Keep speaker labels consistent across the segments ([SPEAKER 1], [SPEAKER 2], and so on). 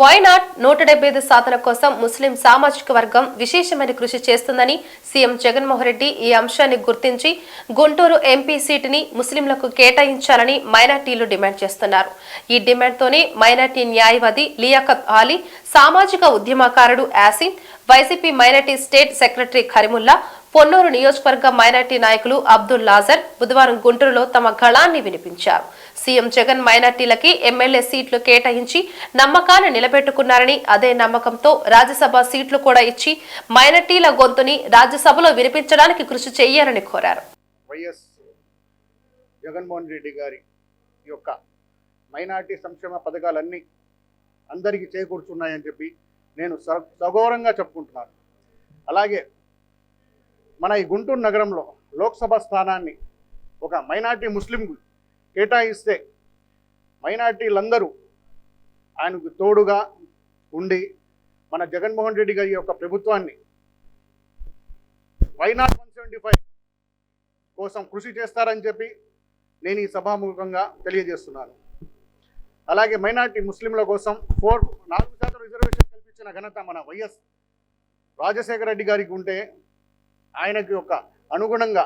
[SPEAKER 1] Why not నూట డెబ్బై ఐదు సాధన కోసం ముస్లిం సామాజిక వర్గం విశేషమైన కృషి చేస్తుందని సీఎం జగన్మోహన్ రెడ్డి ఈ అంశాన్ని గుర్తించి గుంటూరు ఎంపీ సీటుని ముస్లింలకు కేటాయించాలని మైనార్టీలు డిమాండ్ చేస్తున్నారు. ఈ డిమాండ్తోనే మైనార్టీ న్యాయవాది లియాఖత్ ఆలీ సామాజిక ఉద్యమకారుడు Yasin YCP minority state secretary Karimulla Ponnuru నియోజకవర్గ మైనార్టీ నాయకులు అబ్దుల్ లాజర్ బుధవారం గుంటూరులో తమ గళాన్ని వినిపించారు. సీఎం జగన్ మైనార్టీలకి ఎమ్మెల్యే సీట్లు కేటాయించి నమ్మకాన్ని నిలబెట్టుకున్నారని అదే నమ్మకంతో రాజ్యసభ సీట్లు కూడా ఇచ్చి మైనార్టీల గొంతుని రాజ్యసభలో వినిపించడానికి కృషి చేయాలని కోరారు.
[SPEAKER 2] వైఎస్ జగన్మోహన్ రెడ్డి గారి యొక్క మైనార్టీ సంక్షేమ పథకాలన్నీ అందరికీ చేకూర్చున్నాయని చెప్పి నేను స- సగౌరవంగా చెప్పుకుంటున్నాను. అలాగే మన ఈ గుంటూరు నగరంలో లోక్సభ స్థానాన్ని ఒక మైనార్టీ ముస్లింకు కేటాయిస్తే మైనార్టీలందరూ ఆయనకు తోడుగా ఉండి మన జగన్మోహన్ రెడ్డి గారి యొక్క ప్రభుత్వాన్ని వైనాట్ వన్ సెవెంటీ ఫైవ్ కోసం కృషి చేస్తారని చెప్పి నేను ఈ సభాముఖంగా తెలియజేస్తున్నాను. అలాగే మైనార్టీ ముస్లింల కోసం ఫోర్ నాలుగు శాతం రిజర్వేషన్ కల్పించిన ఘనత మన వైఎస్ రాజశేఖర రెడ్డి గారికి ఉంటే ఆయనకి ఒక అనుగుణంగా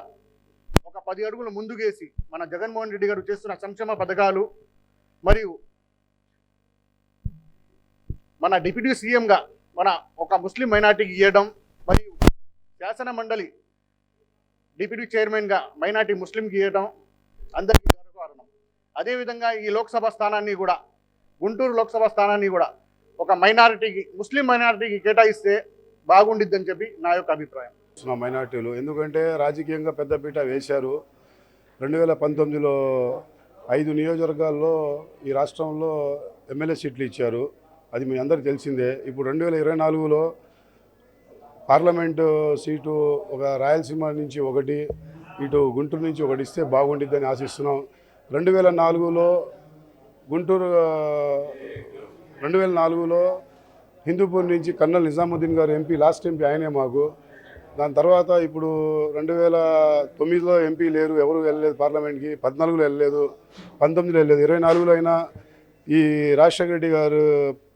[SPEAKER 2] ఒక పది అడుగులు ముందుకేసి మన జగన్మోహన్ రెడ్డి గారు చేస్తున్న సంక్షేమ పథకాలు మరియు మన డిప్యూటీ సీఎంగా మన ఒక ముస్లిం మైనార్టీకి ఇవ్వడం మరియు శాసన మండలి డిప్యూటీ చైర్మన్గా మైనార్టీ ముస్లింకి ఇవ్వడం అందరికీ గర్వకారణం. అదేవిధంగా ఈ లోక్సభ స్థానాన్ని కూడా గుంటూరు లోక్సభ స్థానాన్ని కూడా ఒక మైనారిటీకి ముస్లిం మైనారిటీకి కేటాయిస్తే బాగుండిద్దని చెప్పి నా యొక్క అభిప్రాయం.
[SPEAKER 3] మైనార్టీలు. ఎందుకంటే రాజకీయంగా పెద్దపీట వేశారు. రెండు వేల పంతొమ్మిదిలో ఐదు నియోజకవర్గాల్లో ఈ రాష్ట్రంలో ఎమ్మెల్యే సీట్లు ఇచ్చారు. అది మీ అందరికీ తెలిసిందే. ఇప్పుడు రెండు వేల ఇరవై నాలుగులో పార్లమెంటు సీటు ఒక రాయలసీమ నుంచి ఒకటి ఇటు గుంటూరు నుంచి ఒకటి ఇస్తే బాగుండిద్దని ఆశిస్తున్నాం. రెండు వేల నాలుగులో గుంటూరు రెండు వేల నాలుగులో హిందూపూర్ నుంచి కన్నల్ నిజాముద్దీన్ గారు ఎంపీ లాస్ట్ ఎంపీ ఆయనే మాకు. దాని తర్వాత ఇప్పుడు రెండు వేల తొమ్మిదిలో ఎంపీ లేరు ఎవరు వెళ్ళలేదు పార్లమెంట్కి పద్నాలుగులో వెళ్ళలేదు పంతొమ్మిదిలో వెళ్ళలేదు ఇరవై నాలుగులో అయినా ఈ రాజశేఖర రెడ్డి గారు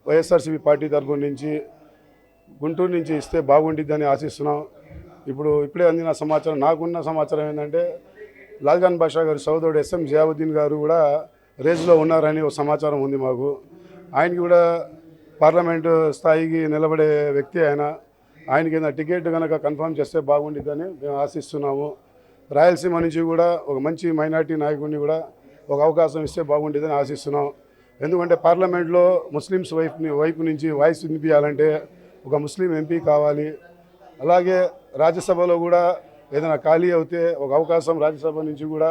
[SPEAKER 3] వైఎస్ఆర్సీపీ పార్టీ తరఫు నుంచి గుంటూరు నుంచి ఇస్తే బాగుంటుందని ఆశిస్తున్నాం. ఇప్పుడు ఇప్పుడే అందిన సమాచారం నాకున్న సమాచారం ఏంటంటే లాల్ఖాన్ బాషా గారు సోదరుడు ఎస్ఎం జియావుద్దీన్ గారు కూడా రేజ్లో ఉన్నారని ఒక సమాచారం ఉంది మాకు. ఆయనకి కూడా పార్లమెంటు స్థాయికి నిలబడే వ్యక్తి ఆయన. ఆయనకి ఏదైనా టికెట్ కనుక కన్ఫర్మ్ చేస్తే బాగుండిద్దని మేము ఆశిస్తున్నాము. రాయలసీమ నుంచి కూడా ఒక మంచి మైనార్టీ నాయకుడిని కూడా ఒక అవకాశం ఇస్తే బాగుంటుందని ఆశిస్తున్నాం. ఎందుకంటే పార్లమెంట్లో ముస్లిమ్స్ వైపు వైపు నుంచి వాయిస్ వినిపించాలంటే ఒక ముస్లిం ఎంపీ కావాలి. అలాగే రాజ్యసభలో కూడా ఏదైనా ఖాళీ అవుతే ఒక అవకాశం రాజ్యసభ నుంచి కూడా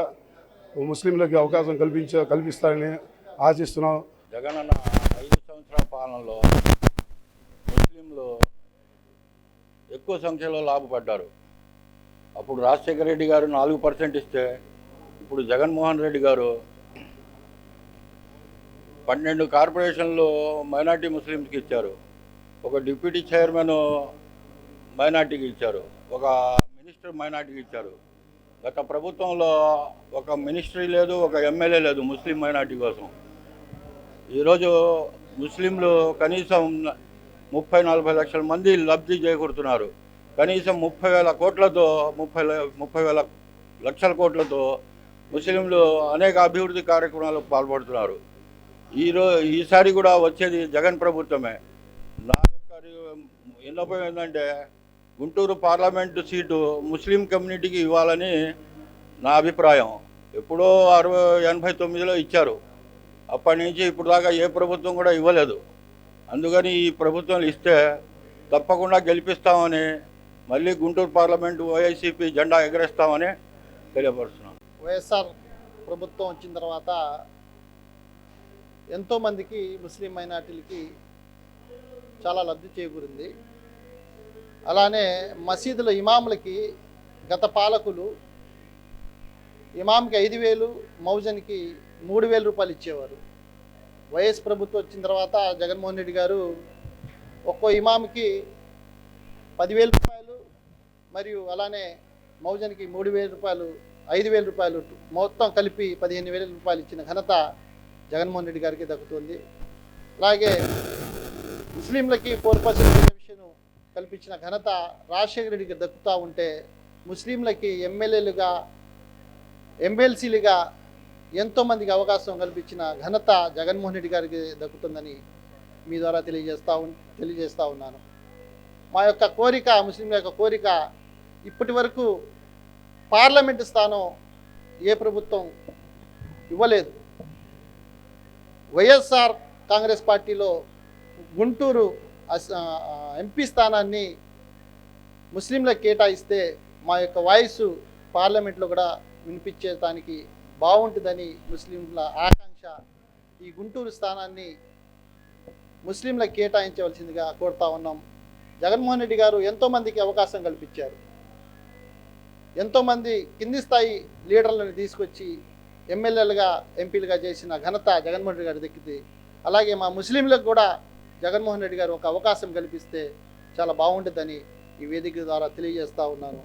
[SPEAKER 3] ముస్లింలకి అవకాశం కల్పించ కల్పిస్తారని ఆశిస్తున్నాం.
[SPEAKER 4] జగన్ అన్న ఐదు సంవత్సరాల పాలనలో ముస్లింలు ఎక్కువ సంఖ్యలో లాభపడ్డారు. అప్పుడు రాజశేఖర రెడ్డి గారు నాలుగు పర్సెంట్ ఇస్తే ఇప్పుడు జగన్మోహన్ రెడ్డి గారు పన్నెండు కార్పొరేషన్లు మైనార్టీ ముస్లిమ్స్కి ఇచ్చారు. ఒక డిప్యూటీ చైర్మన్ మైనార్టీకి ఇచ్చారు. ఒక మినిస్టర్ మైనార్టీకి ఇచ్చారు. గత ప్రభుత్వంలో ఒక మినిస్ట్రీ లేదు ఒక ఎమ్మెల్యే లేదు ముస్లిం మైనార్టీ కోసం. ఈరోజు ముస్లింలు కనీసం ముప్పై నలభై లక్షల మంది లబ్ధి చేకూరుతున్నారు. కనీసం ముప్పై వేల కోట్లతో ముప్పై ముప్పై వేల లక్షల కోట్లతో ముస్లింలు అనేక అభివృద్ధి కార్యక్రమాలకు పాల్పడుతున్నారు. ఈరోజు ఈసారి కూడా వచ్చేది జగన్ ప్రభుత్వమే. నా యొక్క విన్నపం ఏంటంటే గుంటూరు పార్లమెంటు సీటు ముస్లిం కమ్యూనిటీకి ఇవ్వాలని నా అభిప్రాయం. ఎప్పుడో అరవై ఎనభై తొమ్మిదిలో ఇచ్చారు. అప్పటి నుంచి ఇప్పుడు దాకా ఏ ప్రభుత్వం కూడా ఇవ్వలేదు. అందుకని ఈ ప్రభుత్వం ఇస్తే తప్పకుండా గెలిపిస్తామని మళ్ళీ గుంటూరు పార్లమెంటు వైఐసీపీ జెండా ఎగరేస్తామని తెలియపరుస్తున్నాం.
[SPEAKER 5] వైఎస్ఆర్ ప్రభుత్వం వచ్చిన తర్వాత ఎంతోమందికి ముస్లిం మైనార్టీలకి చాలా లబ్ధి చేకూరింది. అలానే మసీదుల ఇమాములకి గత పాలకులు ఇమాంకి ఐదు వేలు మౌజన్కి మూడు వేల రూపాయలు ఇచ్చేవారు. వైఎస్ ప్రభుత్వం వచ్చిన తర్వాత జగన్మోహన్ రెడ్డి గారు ఒక్కో ఇమామ్కి పదివేల రూపాయలు మరియు అలానే మౌజన్కి మూడు వేల రూపాయలు ఐదు వేల రూపాయలు మొత్తం కలిపి పదిహేను వేల రూపాయలు ఇచ్చిన ఘనత జగన్మోహన్ రెడ్డి గారికి దక్కుతుంది. అలాగే ముస్లింలకి ఫోర్ పర్సెంట్ రిజర్వేషన్ కల్పించిన ఘనత రాజశేఖర రెడ్డికి దక్కుతూ ఉంటే ముస్లింలకి ఎమ్మెల్యేలుగా ఎమ్మెల్సీలుగా ఎంతోమందికి అవకాశం కల్పించిన ఘనత జగన్మోహన్ రెడ్డి గారికి దక్కుతుందని మీ ద్వారా తెలియజేస్తా తెలియజేస్తూ ఉన్నాను. మా యొక్క కోరిక ముస్లింల యొక్క కోరిక ఇప్పటి వరకు పార్లమెంటు స్థానం ఏ ప్రభుత్వం ఇవ్వలేదు. వైఎస్ఆర్ కాంగ్రెస్ పార్టీలో గుంటూరు ఎంపీ స్థానాన్ని ముస్లింలకు కేటాయిస్తే మా యొక్క వాయిస్ పార్లమెంట్లో కూడా వినిపించేదానికి బాగుంటుందని ముస్లింల ఆకాంక్ష ఈ గుంటూరు స్థానాన్ని ముస్లింలకు కేటాయించవలసిందిగా కోరుతా ఉన్నాం. జగన్మోహన్ రెడ్డి గారు ఎంతోమందికి అవకాశం కల్పించారు. ఎంతోమంది కింది స్థాయి లీడర్లను తీసుకొచ్చి ఎమ్మెల్యేలుగా ఎంపీలుగా చేసిన ఘనత జగన్మోహన్ రెడ్డి గారి దక్కింది అలాగే మా ముస్లింలకు కూడా జగన్మోహన్ రెడ్డి గారు ఒక అవకాశం కల్పిస్తే చాలా బాగుంటుందని ఈ వేదిక ద్వారా తెలియజేస్తూ ఉన్నాను.